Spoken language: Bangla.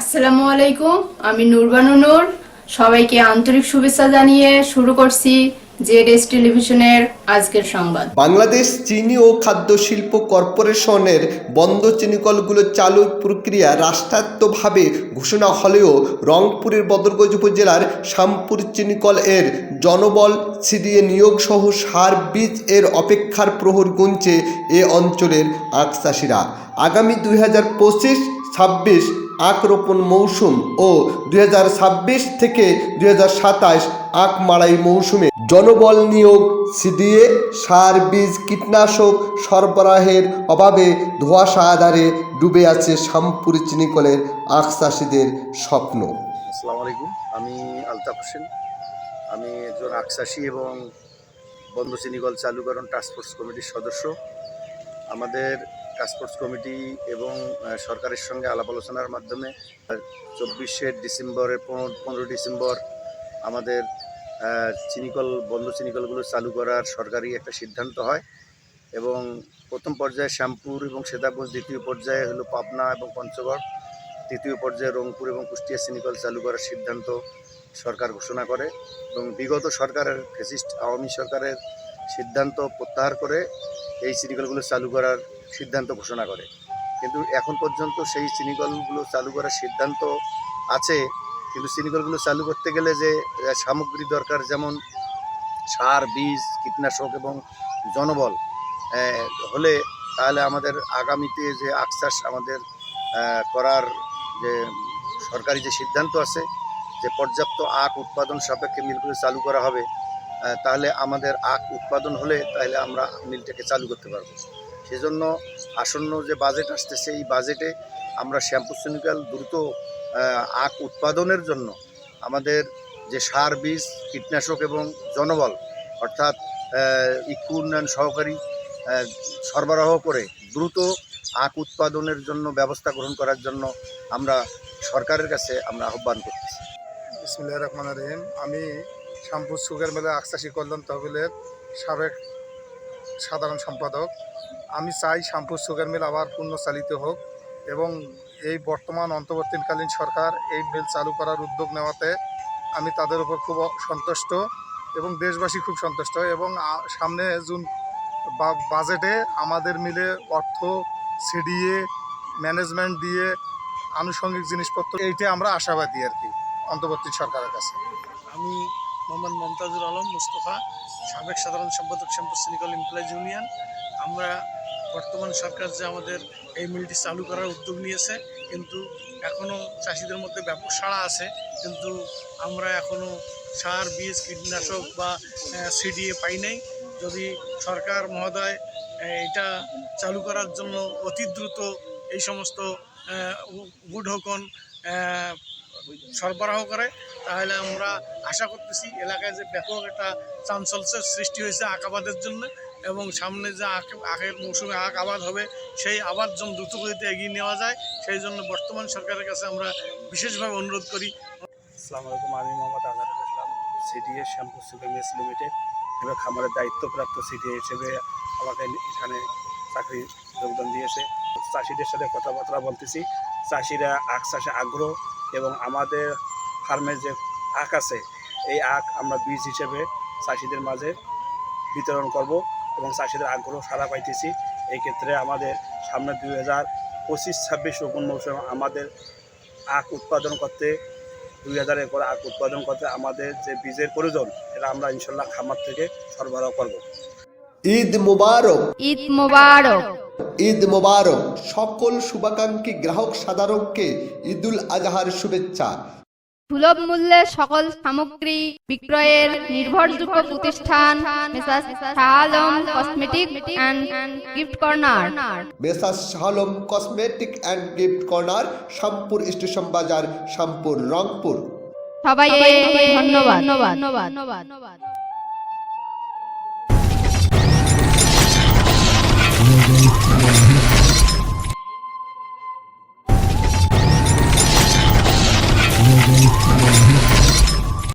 আসসালামু আলাইকুম, আমি নুরবানু নূর। সবাইকে আন্তরিক শুভেচ্ছা জানিয়ে শুরু করছি জেড টেলিভিশনের আজকের সংবাদ। বাংলাদেশ চিনি ও খাদ্য শিল্প কর্পোরেশনের বন্ধ চিনিকলগুলো চালুর প্রক্রিয়া রাষ্ট্রায়ত্তভাবে ঘোষণা হলেও রংপুরের বদরগঞ্জ উপজেলার শ্যামপুর চিনিকল এর জনবল ছিডিয়ে নিয়োগ সহ সার বীজ এর অপেক্ষার প্রহর গুনছে এ অঞ্চলের আখ চাষিরা আগামী দুই হাজার পঁচিশ ছাব্বিশ আখ রোপণ মৌসুম ও দু হাজার ছাব্বিশ থেকে দুই আখ মাড়াই মৌসুমে জনবল নিয়োগ সিডিএ সার বীজ কীটনাশক সরবরাহের অভাবে ধোঁয়াশা আধারে ডুবে আছে শ্যামপুর চিনিকলের আখ চাষিদের স্বপ্ন। আসসালামু আলাইকুম, আমি আলতাফ হোসেন। আমি একজন আকশাসী এবং বন্ধ চিনিকল চালুকরণ টাস্কফোর্স কমিটির সদস্য। আমাদের টাস্কফোর্স কমিটি এবং সরকারের সঙ্গে আলাপ আলোচনার মাধ্যমে চব্বিশে ডিসেম্বরের পনেরো পনেরো ডিসেম্বর আমাদের চিনিকল, বন্ধ চিনিকলগুলো চালু করার সরকারি একটা সিদ্ধান্ত হয় এবং প্রথম পর্যায়ে শ্যামপুর এবং সেতাবগঞ্জ দ্বিতীয় পর্যায়ে হলো পাবনা এবং পঞ্চগড়, তৃতীয় পর্যায়ে রংপুর এবং কুষ্টিয়া সিনিকল চালু করার সিদ্ধান্ত সরকার ঘোষণা করে এবং বিগত সরকারের ফেসিস্ট আওয়ামী সরকারের সিদ্ধান্ত প্রত্যাহার করে এই সিনিকলগুলো চালু করার সিদ্ধান্ত ঘোষণা করে। কিন্তু এখন পর্যন্ত সেই সিনিকলগুলো চালু করার সিদ্ধান্ত আছে। কিন্তু সিনিকলগুলো চালু করতে গেলে যে সামগ্রী দরকার যেমন সার, বীজ, কীটনাশক এবং জনবল হলে তাহলে আমাদের আগামীতে যে আকচাষ আমাদের করার যে সরকারি যে সিদ্ধান্ত আছে, যে পর্যাপ্ত আখ উৎপাদন সাপেক্ষে মিলগুলো চালু করা হবে তাহলে আমাদের আখ উৎপাদন হলে তাহলে আমরা মিলটাকে চালু করতে পারব। সেজন্য আসন্ন যে বাজেট আসতেছে, এই বাজেটে আমরা শ্যাম্পু সিনিক্যাল দ্রুত আখ উৎপাদনের জন্য আমাদের যে সার বীজ, কীটনাশক এবং জনবল, অর্থাৎ ইক্ষু উন্নয়ন সহকারী সরবরাহ করে দ্রুত আখ উৎপাদনের জন্য ব্যবস্থা গ্রহণ করার জন্য আমরা সরকারের কাছে আমরা আহ্বান করতেছি। বিসমুল্লাহ রহমান রহিম। আমি শ্যামপুর সুগার মেলা আকসাসী কল্যাণ তহবিলের সাবেক সাধারণ সম্পাদক আমি চাই শ্যামপুর সুগার মিল আবার পুনঃচালিত হোক এবং এই বর্তমান অন্তর্বর্তীকালীন সরকার এই মিল চালু করার উদ্যোগ নেওয়াতে আমি তাদের উপর খুব সন্তুষ্ট এবং দেশবাসী খুব সন্তুষ্ট এবং সামনে জুন বাজেটে আমাদের মিলে অর্থ সিডিএ ম্যানেজমেন্ট দিয়ে আনুষঙ্গিক জিনিসপত্র এইটা আমরা আশাবাদী আর কি অন্তর্বর্তী সরকারের কাছে। আমি মোহাম্মদ মমতাজুল আলম মুস্তফা, সাবেক সাধারণ সম্পাদক শ্যামপুর সিনিকল এমপ্লয়েজ ইউনিয়ন। আমরা বর্তমান সরকার যে আমাদের এই মিলটি চালু করার উদ্যোগ নিয়েছে, কিন্তু এখনও চাষিদের মধ্যে ব্যাপক সাড়া আছে। কিন্তু আমরা এখনও সার, বীজ, কীটনাশক বা সিডিএ পাই নাই। যদি সরকার মহোদয় এটা চালু করার জন্য অতি দ্রুত এই সমস্ত গুডহকন সরবরাহ করে, তাহলে আমরা আশা করতেছি এলাকায় যে ব্যাপক একটা চাঞ্চল্যের সৃষ্টি হয়েছে আঁকাবাদের জন্য। এবং সামনে যে আখ আখের মৌসুমে আখ আবাদ হবে, সেই আবাদ যেন দ্রুত গতিতে এগিয়ে নেওয়া যায়। সেই জন্য বর্তমান সরকারের কাছে আমরা বিশেষভাবে অনুরোধ করি। আসসালামু আলাইকুম, আমি Mohammad Azarul Islam, CDA shampoo sugar limited. এবং খামারের দায়িত্বপ্রাপ্ত সিডিএ হিসেবে আমাকে এখানে চাকরি যোগদান দিয়েছে। চাষিদের সাথে কথাবার্তা বলতেছি। চাষিরা আখ চাষে আগ্রহ এবং আমাদের ফার্মের যে আখ আছে, এই আখ আমরা বীজ হিসেবে চাষিদের মাঝে বিতরণ করব। এবং চাষিদের আগ্রহ সারা পাইতেছি। এই ক্ষেত্রে আমাদের সামনে দুই হাজার পঁচিশ ছাব্বিশ রোপণ মৌসুমে আমাদের আখ উৎপাদন করতে দুই হাজার একর আখ উৎপাদন করতে আমাদের যে বীজের প্রয়োজন এটা আমরা ইনশাল্লাহ খামার থেকে সরবরাহ করব। ঈদ মুবারক। ঈদ মোবারক। ঈদ মোবারক। সকল শুভাকাঙ্ক্ষী গ্রাহক সাধারণকে ঈদুল আজহার শুভেচ্ছা। সুলভ মূল্যে সকল সামগ্রী বিক্রয়ের নির্ভরযোগ্য প্রতিষ্ঠান Shahalam cosmetic and gift corner. Messrs Shahalam cosmetic and gift corner Shampur station বাজার শামপুর রংপুর। সবাই ধন্যবাদ। ধন্যবাদ। ধন্যবাদ। ধন্যবাদ।